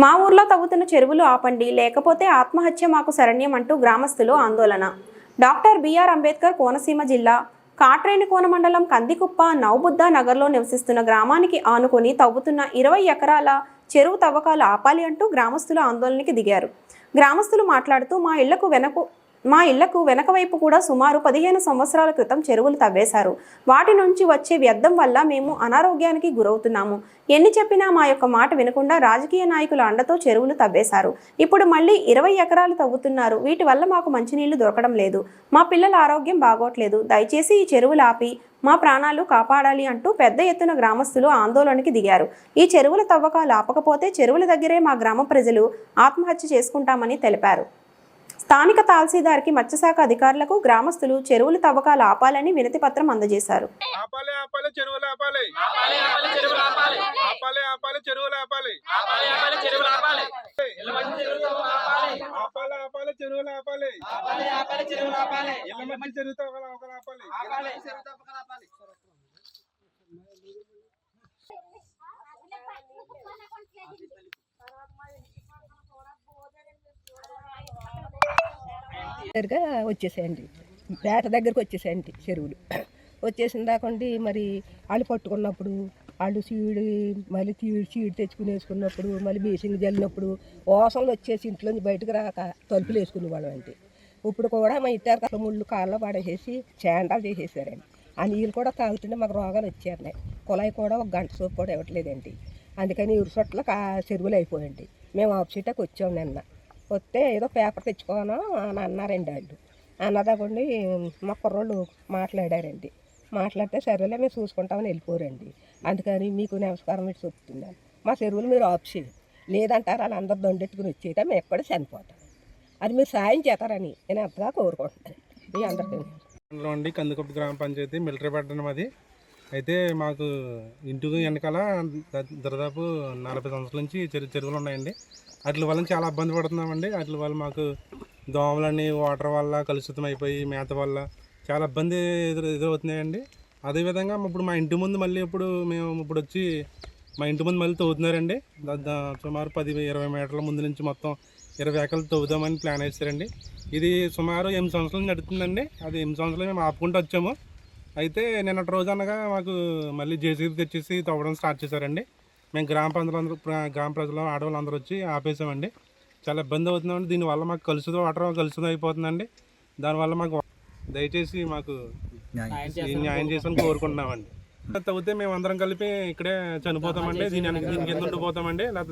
మా ఊర్లో తవ్వుతున్న చెరువులు ఆపండి లేకపోతే ఆత్మహత్య మాకు శరణ్యం అంటూ గ్రామస్తులు ఆందోళన. డాక్టర్ బిఆర్ అంబేద్కర్ కోనసీమ జిల్లా కాట్రేనికోన మండలం కందికుప్ప నవబుద్ధ నగర్లో నివసిస్తున్న గ్రామానికి ఆనుకొని తవ్వుతున్న ఇరవై ఎకరాల చెరువు తవ్వకాలు ఆపాలి అంటూ గ్రామస్తులు ఆందోళనకి దిగారు. గ్రామస్తులు మాట్లాడుతూ మా ఇళ్ళకు వెనక మా ఇళ్ళకు వెనక వైపు కూడా సుమారు పదిహేను సంవత్సరాల క్రితం చెరువులు తవ్వేశారు. వాటి నుంచి వచ్చే వ్యర్థం వల్ల మేము అనారోగ్యానికి గురవుతున్నాము. ఎన్ని చెప్పినా మా యొక్క మాట వినకుండా రాజకీయ నాయకుల అండతో చెరువులు తవ్వేశారు. ఇప్పుడు మళ్ళీ ఇరవై ఎకరాలు తవ్వుతున్నారు. వీటి వల్ల మాకు మంచినీళ్ళు దొరకడం లేదు. మా పిల్లల ఆరోగ్యం బాగోట్లేదు. దయచేసి ఈ చెరువులు ఆపి మా ప్రాణాలు కాపాడాలి అంటూ పెద్ద ఎత్తున గ్రామస్తులు ఆందోళనకి దిగారు. ఈ చెరువుల తవ్వకాలు ఆపకపోతే చెరువుల దగ్గరే మా గ్రామ ప్రజలు ఆత్మహత్య చేసుకుంటామని తెలిపారు. స్థానిక తహసీల్దార్కి మత్స్యశాఖ అధికారులకు గ్రామస్తులు చెరువుల తవ్వకాలు ఆపాలని వినతి పత్రం అందజేశారు. ఆపాలి ఆపాలి చెరువులు ఆపాలి ఆపాలి ఆపాలి చెరువులు ఆపాలి ఆపాలి ఆపాలి చెరువులు ఆపాలి ఆపాలి ఆపాలి చెరువులు ఆపాలి ఇళ్ళ మధ్య చెరువులు ఆపాలి ఆపాలి ఆపాలి చెరువులు ఆపాలి ఆపాలి ఆపాలి చెరువులు ఆపాలి ఇళ్ళ మధ్య చెరువుతో ఒకరు ఒకరు ఆపాలి ఆపాలి చెరువు తప్పకలు ఆపాలి దగ్గరగా వచ్చేసాయండి. పేట దగ్గరకు వచ్చేసాయండి చెరువులు. వచ్చేసిన దాకండి మరి వాళ్ళు పట్టుకున్నప్పుడు వాళ్ళు చీడి మళ్ళీ తీడి చీడి తెచ్చుకుని వేసుకున్నప్పుడు మళ్ళీ బేసింగ్ జల్లినప్పుడు ఓసంలు వచ్చేసి ఇంట్లోంచి బయటకు రాక తలుపులు వేసుకునేవాళ్ళం అంటే ఇప్పుడు కూడా మా ఇద్దరు కళ్ళ ముళ్ళు కాళ్ళలో పడేసేసి చేండాలు చేసేసారండి. ఆ నీళ్ళు కూడా తాగుతుంటే మాకు రోగాలు వచ్చేస్తున్నాయి కుళాయి కూడా ఒక గంట సోపు కూడా ఇవ్వట్లేదండి. అందుకని ఇరు చోట్ల కా చెరువులు అయిపోయండి మేము ఆప్షీటకి వచ్చాం నిన్న. వస్తే ఏదో పేపర్ తెచ్చుకోను అని అన్నారండి వాళ్ళు. అన్నదాకండి మా కుర్రోళ్ళు మాట్లాడారండి. మాట్లాడితే సరేలే మేము చూసుకుంటామని వెళ్ళిపోరండి. అందుకని మీకు నమస్కారం పెట్టి చెప్తున్నాను. మా చెరువులు మీరు ఆఫ్ చేయండి. లేదంటారు అందరు దొండెట్టుకుని వచ్చేట మేము ఎక్కడ చనిపోతాం. అది మీరు సాయం చేస్తారని నేను అంతగా కోరుకుంటున్నాను మీ అందరికీ లో గ్రామ పంచాయతీ మిలిటరీ పట్టణం అది. అయితే మాకు ఇంటికి వెనకాల దాదాపు నలభై సంవత్సరాల నుంచి చెరు చెరువులు ఉన్నాయండి. వాటి వల్ల చాలా ఇబ్బంది పడుతున్నామండి. వాటి వల్ల మాకు దోమలని వాటర్ వల్ల కలుషితం అయిపోయి మేత వల్ల చాలా ఇబ్బంది ఎదురు ఎదురవుతున్నాయండి. అదేవిధంగా ఇప్పుడు మా ఇంటి ముందు మళ్ళీ ఇప్పుడు మేము ఇప్పుడు వచ్చి మా ఇంటి ముందు మళ్ళీ తవ్వుతున్నారండి. దా- దా- సుమారు పది ఇరవై మీటర్ల ముందు నుంచి మొత్తం ఇరవై ఎకరాలు తవ్వుదామని ప్లాన్ వేస్తారండి ఇది సుమారు ఎనిమిది సంవత్సరాలు నడుతుందండి అది ఎనిమిది సంవత్సరాలు మేము ఆపుకుంటూ వచ్చాము. అయితే నిన్నటి రోజు అనగా మాకు మళ్ళీ జేసీబీ తెచ్చేసి తవ్వడం స్టార్ట్ చేశారండి. మేము గ్రామ ప్రజలందరూ ప్ర- గ్రామ ప్రజలు ఆడవాళ్ళందరూ వచ్చి ఆపేసామండి. చాలా ఇబ్బంది అవుతుందండి. దీనివల్ల మాకు కలుషిత వాటర్ కలుషితం అయిపోతుందండి. దానివల్ల మాకు దయచేసి మాకు న్యాయం చేసామని కోరుకుంటున్నామండి. తవ్వితే మేము అందరం కలిపి ఇక్కడే చనిపోతామండి. దీని దీని కింద ఉండిపోతామండి. లేకపోతే